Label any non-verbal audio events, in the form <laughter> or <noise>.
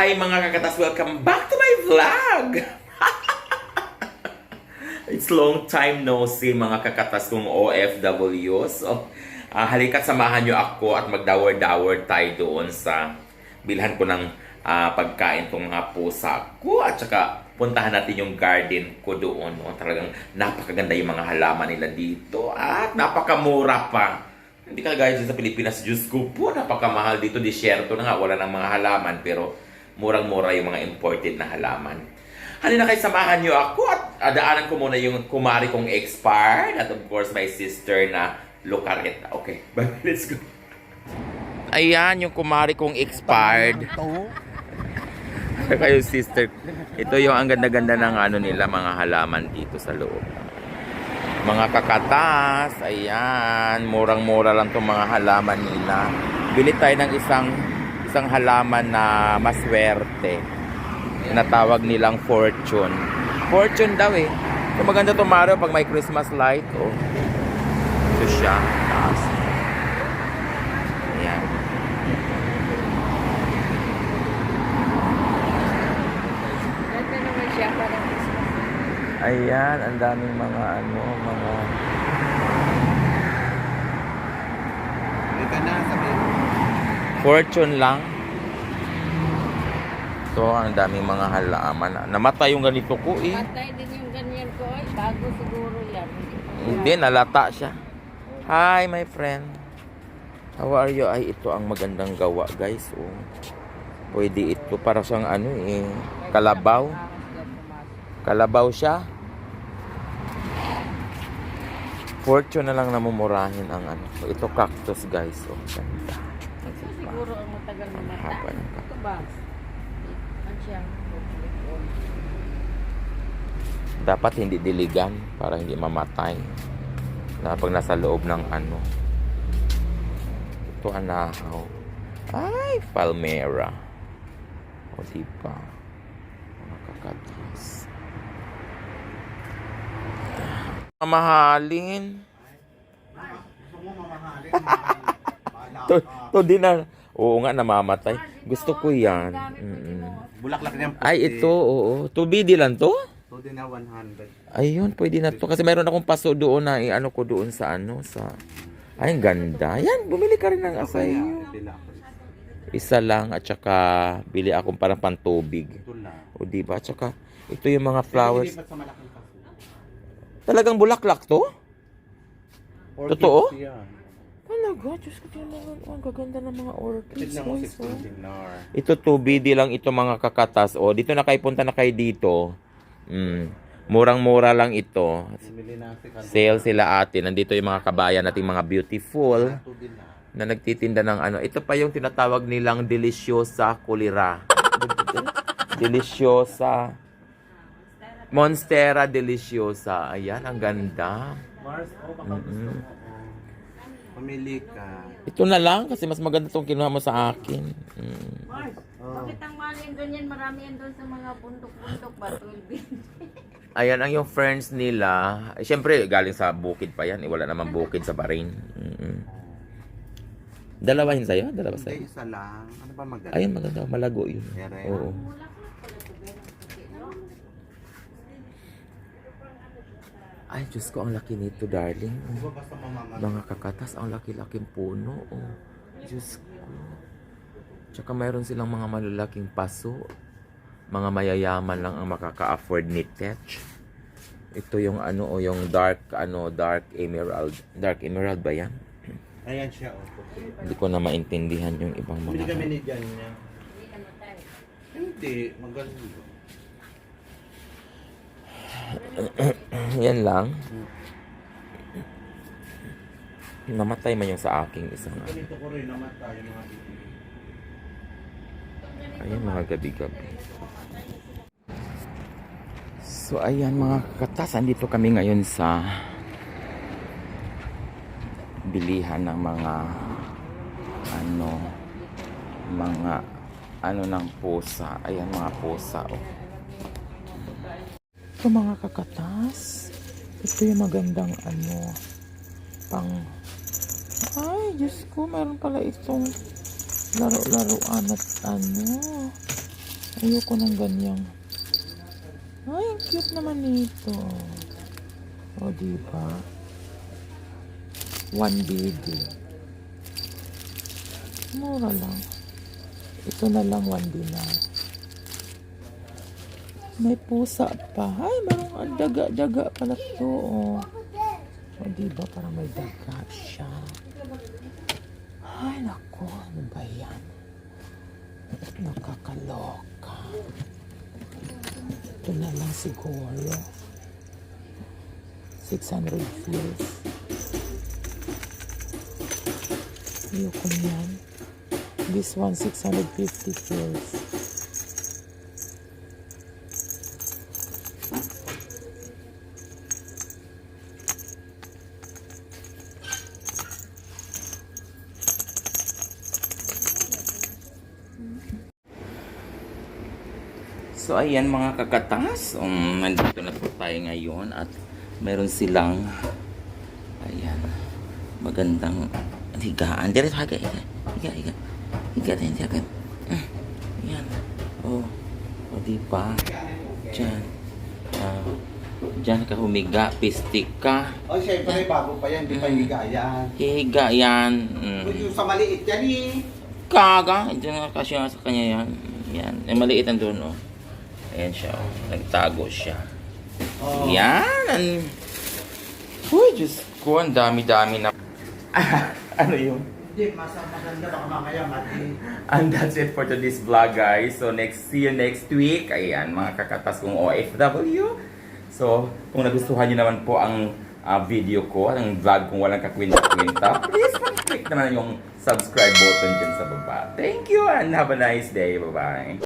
Hi mga kakatas, welcome back to my vlog! <laughs> It's long time no see mga kakatas kong OFW. So, ah, halika't samahan nyo ako at magdawar-dawar tayo doon sa bilhan ko ng ah, pagkain tong mga pusa ko at saka puntahan natin yung garden ko doon. No? Talagang napakaganda yung mga halaman nila dito at napakamura pa. Hindi ka dyan sa Pilipinas, Diyos ko po, napakamahal dito. Disyerto na nga, wala ng mga halaman, pero murang-mura yung mga imported na halaman. Halina kayo, samahan nyo ako at adaanan ko muna yung kumari kong expired at of course my sister na Lucareta. Okay, <laughs> bye, let's go. Ayan, yung kumari kong expired. <laughs> kayo sister. Ito yung ang ganda-ganda ng ano nila, mga halaman dito sa loob. Mga kakatas, ayan, murang-mura lang itong mga halaman nila. Bili tayo ng isang isang halaman na maswerte. Tinatawag nilang fortune. Fortune daw eh. So maganda to Mario pag may Christmas light. Oh. Ito siya. Taas. Ayan. Ayan, ang daming mga ano, mga ka na, sabi mo. Fortune lang. So, ang daming mga halaman. Namatay yung ganito ko eh. Patay din yung ganyan ko. Ay, bago siguro yan. Hindi, nalata siya. Hi, my friend. How are you? Ay, ito ang magandang gawa, guys. Oh. Pwede ito para siyang ano eh, kalabaw. Kalabaw siya. Fortune na lang namumurahin ang ano. Ito cactus, guys. Oh, ganda. Ito siguro ang matagal na mata. Haba ng Ito ba? Dapat hindi diligan para hindi mamatay. Na pag nasa loob ng ano. Ito anahaw. Ay, palmera. O diba? Mga kakatas. Mamahalin. <laughs> To, to din na. Oo nga, namamatay. Gusto ko yan. Mm-mm. Bulaklak niyang puti. Ay, ito, oo. Tubidi lang to? Din na 100. Ayun, pwede na to. Kasi mayroon akong paso doon na i-ano ko doon sa ano, sa... Ay, ang ganda. Yan, bumili ka rin ng asay. Isa lang at saka bili akong parang pantubig. O di ba? At saka ito yung mga flowers. Talagang bulaklak to? Totoo? Talaga, Diyos ko, tingnan mo. Ang gaganda ng mga orchids. Tignan mo guys, oh. 16 dinar. Ito 2BD lang ito mga kakatas. O, dito na kayo punta na kayo dito. Mm. Murang-mura lang ito. Bumili na si Kanto. Sale sila ate. Nandito yung mga kabayan nating mga beautiful. Din na. na nagtitinda ng ano. Ito pa yung tinatawag nilang deliciosa kulira. deliciosa. Monstera deliciosa. Ayan, ang ganda. Mars, oh, baka gusto mo. Oo. Pamili ka. Ito na lang kasi mas maganda itong kinuha mo sa akin. Mm. Mars, Oh. bakit ang mahal yan ganyan? Marami yan doon sa mga bundok-bundok ba? 12 Ayan ang yung friends nila. Eh, Siyempre, galing sa bukid pa yan. Eh, wala naman bukid sa Bahrain. Mm-mm. Dalawa yun sa'yo? Dalawa Hindi, sa'yo? isa lang. Ano ba maganda? Ayun, maganda. Malago yun. Ere. Oo. Ay, Diyos ko, ang laki nito, darling. Mamamali? Mga kakatas, ang laki-laking puno. Oh. Diyos ko. Tsaka mayroon silang mga malalaking paso. Mga mayayaman lang ang makaka-afford ni Tetch. Ito yung ano o yung dark ano dark emerald. Dark emerald ba yan? <clears throat> Ayan siya, oh. Hindi ko na maintindihan yung ibang kami mga ni Jan niya. Hindi, maganda. <coughs> Yan lang. Namatay man yung sa aking isang. Ganito ko rin namatay yung mga. Ayan mga gabi-gabi. So ayan mga katas, andito kami ngayon sa bilihan ng mga ano mga ano ng pusa. Ayan mga pusa oh. Ito mga kakatas. Ito yung magandang ano pang ay Diyos ko meron pala itong laro-laruan at ano Ayoko ng ganyan. Ay, cute naman nito. O, diba? One BD. Mura lang. Ito na lang one dinar. May pusa pa. Ay, marang ang daga-daga pala to. Oh. O, diba? Parang may daga siya. Ay, nako. Ano ba yan? Nakakaloka. Ito na lang siguro. 600 views. Ayoko niyan. This one, 650 views. So ayan mga kakatas, um, nandito na po tayo ngayon at meron silang ayan, magandang higaan. Diretso haga, higa, higa, higa, higa din, higa. Ah, Ayan, oh, o diba, dyan, ah, dyan ka humiga, pistik ka, Oh, syempre, bago pa yan, di pa Mm. higayan. higa yan, mm. Yung sa maliit yan eh. Kaga, dyan nga kasi nga sa kanya yan, yan, eh, maliit ang doon, oh. Ayan siya, oh. nagtago siya. Oh. Yan! Uy, Diyos ko, ang dami-dami na... <laughs> ano yun? Hindi, mas maganda baka mamaya mati. <laughs> And that's it for today's vlog, guys. So, next, see you next week. Ayan, mga kakatas kong OFW. So, kung nagustuhan niyo naman po ang ah, video ko, ang vlog kung walang kakwinta-kwinta, please click naman yung subscribe button dyan sa baba. Thank you and have a nice day. Bye-bye.